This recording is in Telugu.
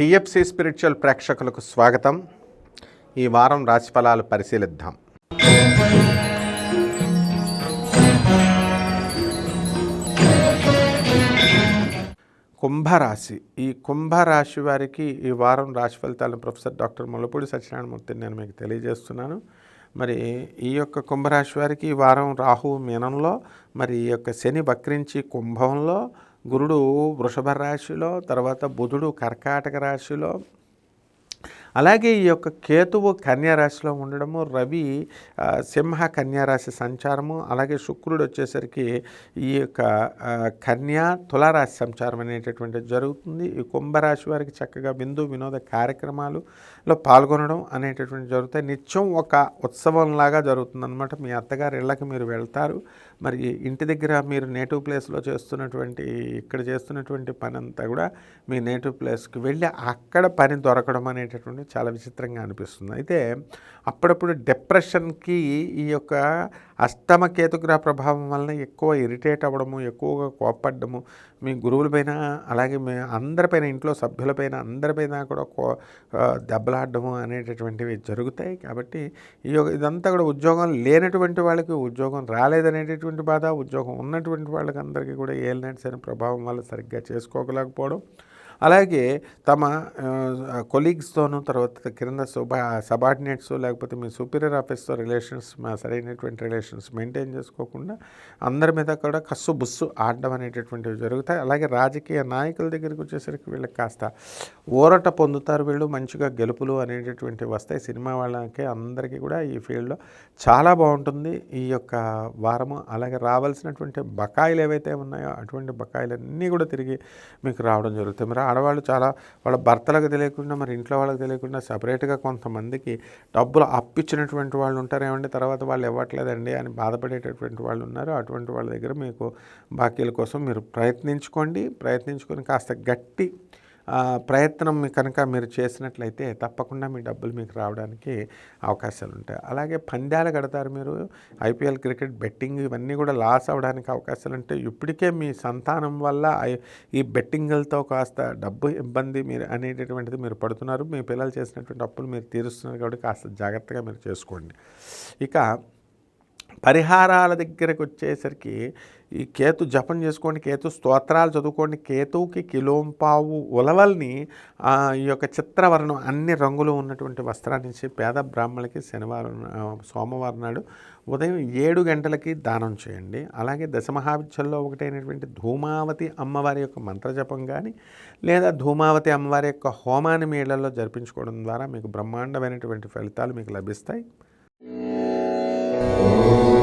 టిఎఫ్సి స్పిరిచువల్ ప్రేక్షకులకు స్వాగతం. ఈ వారం రాశిఫలాలు పరిశీలిద్దాం. కుంభరాశి. ఈ కుంభరాశి వారికి ఈ వారం రాశి ఫలితాలను ప్రొఫెసర్ డాక్టర్ ముల్లపూడి సత్యనారాయణమూర్తిని నేను మీకు తెలియజేస్తున్నాను. మరి ఈ యొక్క కుంభరాశి వారికి ఈ వారం రాహు మీనంలో మరి ఈ యొక్క శని వక్రించి కుంభంలో గురుడు వృషభ రాశిలో తర్వాత బుధుడు కర్కాటక రాశిలో అలాగే ఈ యొక్క కేతువు కన్యారాశిలో ఉండడము రవి సింహ కన్యా రాశి సంచారము అలాగే శుక్రుడు వచ్చేసరికి ఈ యొక్క కన్యా తులారాశి సంచారం అనేటటువంటిది జరుగుతుంది. ఈ కుంభరాశి వారికి చక్కగా బిందు వినోద కార్యక్రమాలులో పాల్గొనడం అనేటటువంటి జరుగుతాయి. నిత్యం ఒక ఉత్సవంలాగా జరుగుతుంది అనమాట మీ అత్తగారి ఇళ్ళకి మీరు వెళ్తారు. మరి ఇంటి దగ్గర మీరు నేటివ్ ప్లేస్లో చేస్తున్నటువంటి ఇక్కడ చేస్తున్నటువంటి పని అంతా కూడా మీ నేటివ్ ప్లేస్కి వెళ్ళి అక్కడ పని దొరకడం అనేటటువంటి చాలా విచిత్రంగా అనిపిస్తుంది. అయితే అప్పుడప్పుడు డిప్రెషన్కి ఈ యొక్క అష్టమ కేతుగ్రహ ప్రభావం వలన ఎక్కువ ఇరిటేట్ అవ్వడము ఎక్కువగా కోప్పడ్డము మీ గురువులపైన అలాగే మీ అందరిపైన ఇంట్లో సభ్యులపైన అందరిపైన కూడా కో దెబ్బలాడము అనేటటువంటివి జరుగుతాయి. కాబట్టి ఈ యొక్క ఇదంతా కూడా ఉద్యోగం లేనటువంటి వాళ్ళకి ఉద్యోగం రాలేదనేటటువంటి బాధ ఉద్యోగం ఉన్నటువంటి వాళ్ళకి అందరికీ కూడా ఏలినట్స్ అనే ప్రభావం వల్ల సరిగ్గా చేసుకోగలేకపోవడం అలాగే తమ కొలీగ్స్తోనూ తర్వాత క్రింద సుబా సబార్డినేట్స్ లేకపోతే మీ సూపీరియర్ ఆఫీస్తో రిలేషన్స్ మా సరైనటువంటి రిలేషన్స్ మెయింటైన్ చేసుకోకుండా అందరి మీద కూడా కస్సు బుస్సు ఆడడం అనేటటువంటివి జరుగుతాయి. అలాగే రాజకీయ నాయకుల దగ్గరికి వచ్చేసరికి వీళ్ళకి కాస్త ఊరట పొందుతారు వీళ్ళు మంచిగా గెలుపులు అనేటటువంటివి వస్తాయి. సినిమా వాళ్ళకి అందరికీ కూడా ఈ ఫీల్డ్లో చాలా బాగుంటుంది ఈ యొక్క వారము. అలాగే రావాల్సినటువంటి బకాయిలు ఏవైతే ఉన్నాయో అటువంటి బకాయిలన్నీ కూడా తిరిగి మీకు రావడం జరుగుతుంది. మరి ఆడవాళ్ళు చాలా వాళ్ళ భర్తలకు తెలియకుండా మరి ఇంట్లో వాళ్ళకి తెలియకుండా సపరేట్గా కొంతమందికి డబ్బులు అప్పిచ్చినటువంటి వాళ్ళు ఉంటారేమండి తర్వాత వాళ్ళు ఇవ్వట్లేదండి అని బాధపడేటటువంటి వాళ్ళు ఉన్నారు. అటువంటి వాళ్ళ దగ్గర మీకు బాకీల కోసం మీరు ప్రయత్నించుకోండి. ప్రయత్నించుకొని కాస్త గట్టి ప్రయత్నం కనుక మీరు చేసినట్లయితే తప్పకుండా మీ డబ్బులు మీకు రావడానికి అవకాశాలు ఉంటాయి. అలాగే పందాలు కడతారు మీరు. ఐపీఎల్ క్రికెట్ బెట్టింగ్ ఇవన్నీ కూడా లాస్ అవ్వడానికి అవకాశాలు ఉంటాయి. ఇప్పటికే మీ సంతానం వల్ల ఈ బెట్టింగులతో కాస్త డబ్బు ఇబ్బంది మీరు అనేటటువంటిది మీరు పడుతున్నారు. మీ పిల్లలు చేసినటువంటి అప్పులు మీరు తీరుస్తున్నారు కాబట్టి కాస్త జాగ్రత్తగా మీరు చేసుకోండి. ఇక పరిహారాల దగ్గరకు వచ్చేసరికి ఈ కేతు జపం చేసుకోండి కేతు స్తోత్రాలు చదువుకోండి కేతువుకి కిలోంపావు ఉలవల్ని ఈ యొక్క చిత్రవర్ణం అన్ని రంగులు ఉన్నటువంటి వస్త్రాన్నించి పేద బ్రాహ్మణులకి శనివారం సోమవారం నాడు ఉదయం ఏడు గంటలకి దానం చేయండి. అలాగే దశమహావిద్యల్లో ఒకటైనటువంటి ధూమావతి అమ్మవారి యొక్క మంత్రజపం కానీ లేదా ధూమావతి అమ్మవారి యొక్క హోమాన్ని మీ జరిపించుకోవడం ద్వారా మీకు బ్రహ్మాండమైనటువంటి ఫలితాలు మీకు లభిస్తాయి. Oh.